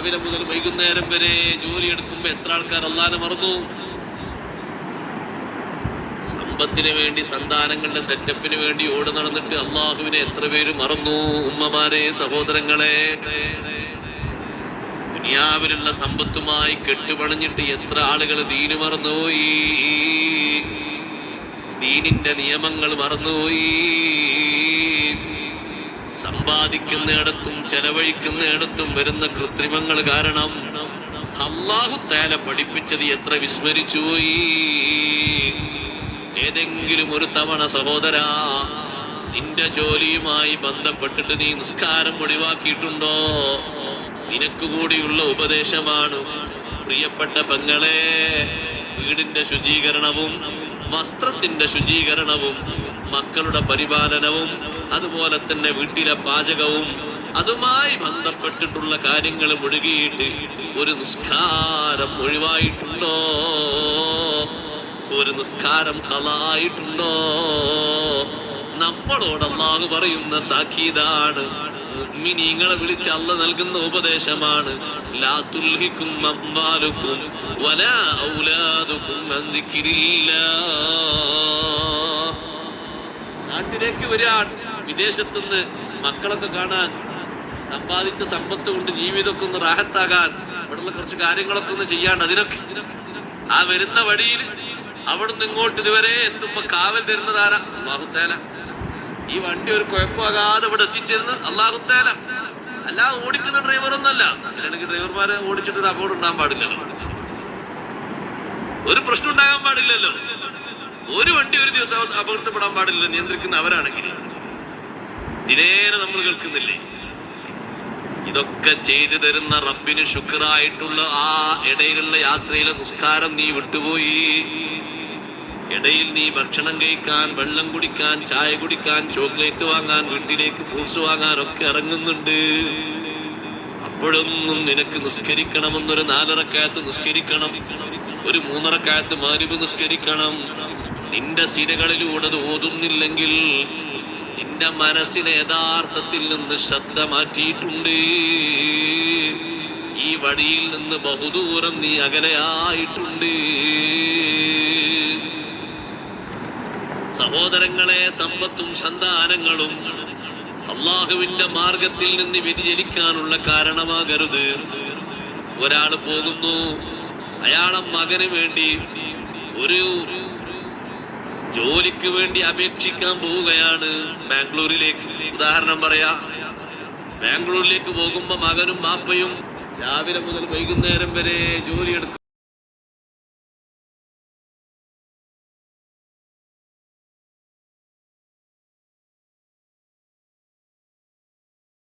രാവിലെ മുതൽ വൈകുന്നേരം വരെ ജോലി എടുക്കുമ്പോ എത്ര ആൾക്കാർ അള്ളാനെ മറന്നു? സമ്പത്തിന് വേണ്ടി സന്താനങ്ങളുടെ സെറ്റപ്പിന് വേണ്ടി ഓടി നടന്നിട്ട് അള്ളാഹുവിനെ എത്ര പേര് മറന്നു? ഉമ്മമാരെ സഹോദരങ്ങളെ. ദുനിയാവിലുള്ള സമ്പത്തുമായി കെട്ടുപണഞ്ഞിട്ട് എത്ര ആളുകൾ ദീന് മറന്നുപോയി? ദീനിന്റെ നിയമങ്ങൾ മറന്നുപോയി? സമ്പാദിക്കുന്നിടത്തും ചെലവഴിക്കുന്നിടത്തും വരുന്ന കൃത്രിമങ്ങൾ കാരണം അള്ളാഹു തേല പഠിപ്പിച്ചത് എത്ര വിസ്മരിച്ചുപോയി ഏതെങ്കിലും ഒരു തവണ സഹോദരാ നിന്റെ ജോലിയുമായി ബന്ധപ്പെട്ടിട്ട് നീ നിസ്കാരം ഒഴിവാക്കിയിട്ടുണ്ടോ? നിനക്ക് കൂടിയുള്ള ഉപദേശമാണ്. പ്രിയപ്പെട്ട പെങ്ങളെ വീടിന്റെ ശുചീകരണവും വസ്ത്രത്തിന്റെ ശുചീകരണവും മക്കളുടെ പരിപാലനവും അതുപോലെ തന്നെ വീട്ടിലെ പാചകവും അതുമായി ബന്ധപ്പെട്ടിട്ടുള്ള കാര്യങ്ങൾ ഒഴുകിയിട്ട് ഒരു നിസ്കാരം ഒഴിവായിട്ടുണ്ടോ? ഒരു നിസ്കാരം കളായിട്ടുണ്ടോ നമ്മളോട് അള്ളാഹു പറയുന്ന താക്കീതാണ്. മുഅ്മിനീങ്ങളെ വിളിച്ച് അള്ള നൽകുന്ന ഉപദേശമാണ്. ലാ തുൽഹിക്കും വലാ ഔലാദുക്കും നാട്ടിലേക്ക് വരാൻ വിദേശത്തുനിന്ന് മക്കളൊക്കെ കാണാൻ സമ്പാദിച്ച സമ്പത്ത് കൊണ്ട് ജീവിതമൊക്കെ ഒന്ന് റാഹത്താകാൻ ഇവിടെയുള്ള കുറച്ച് കാര്യങ്ങളൊക്കെ ഒന്ന് ചെയ്യാണ്ട് അതിനൊക്കെ. ആ വരുന്ന വഴിയിൽ അവിടുന്ന് ഇങ്ങോട്ട് ഇതുവരെ എത്തുമ്പോ കാവൽ തരുന്നതാര അള്ളാഹുത്തേല ഈ വണ്ടി ഒരു കുഴപ്പമാകാതെ ഇവിടെ എത്തിച്ചേരുന്നത് അള്ളാഹുത്തേല അല്ലാതെ ഓടിക്കുന്ന ഡ്രൈവർ ഒന്നല്ല അല്ലെങ്കിൽ ഡ്രൈവർമാരെ ഓടിച്ചിട്ട് അപകടം ഉണ്ടാകാൻ പാടില്ലല്ലോ. ഒരു പ്രശ്നം ഉണ്ടാകാൻ പാടില്ലല്ലോ. ഒരു വണ്ടി ഒരു ദിവസം അപകടത്തിൽപ്പെടാൻ പാടില്ല നിയന്ത്രിക്കുന്ന അവരാണെങ്കിൽ. ദിനേന നമ്മൾ കേൾക്കുന്നില്ലേ? ഇതൊക്കെ ചെയ്തു തരുന്ന റബ്ബിന് ശുക്രായിട്ടുള്ള ആ ഇടയിലുള്ള യാത്രയിലെ നിസ്കാരം നീ വിട്ടുപോയി. ഇടയിൽ നീ ഭക്ഷണം കഴിക്കാൻ വെള്ളം കുടിക്കാൻ ചായ കുടിക്കാൻ ചോക്ലേറ്റ് വാങ്ങാൻ വീട്ടിലേക്ക് ഫ്രൂട്ട്സ് വാങ്ങാൻ ഒക്കെ ഇറങ്ങുന്നുണ്ട്. അപ്പോഴൊന്നും നിനക്ക് നിസ്കരിക്കണമെന്നൊരു നാലരക്കാലത്ത് നിസ്കരിക്കണം. ഒരു മൂന്നരക്കാലത്ത് മാരിബ് നിസ്കരിക്കണം. നിന്റെ സിരകളിലൂടെ ഓതുന്നില്ലെങ്കിൽ നിന്റെ മനസ്സിനെ യഥാർത്ഥത്തിൽ നിന്ന് ശ്രദ്ധ മാറ്റിയിട്ടുണ്ട് ഈ വഴിയിൽ നിന്ന് ബഹുദൂരം നീ അകലെയായിട്ടുണ്ട് സഹോദരങ്ങളെ സമ്പത്തും സന്താനങ്ങളും അള്ളാഹുവിന്റെ മാർഗത്തിൽ നിന്ന് വ്യതിചലിക്കാനുള്ള കാരണമാകരുത്. ഒരാൾ പോകുന്നു അയാളെ മകന് വേണ്ടി ഒരു ജോലിക്ക് വേണ്ടി അപേക്ഷിക്കാൻ പോവുകയാണ് ബാംഗ്ലൂരിലേക്ക്. ഉദാഹരണം പറയാ ബാംഗ്ലൂരിലേക്ക് പോകുമ്പോ മകനും മാപ്പയും രാവിലെ മുതൽ വൈകുന്നേരം വരെ ജോലി എടുക്കും.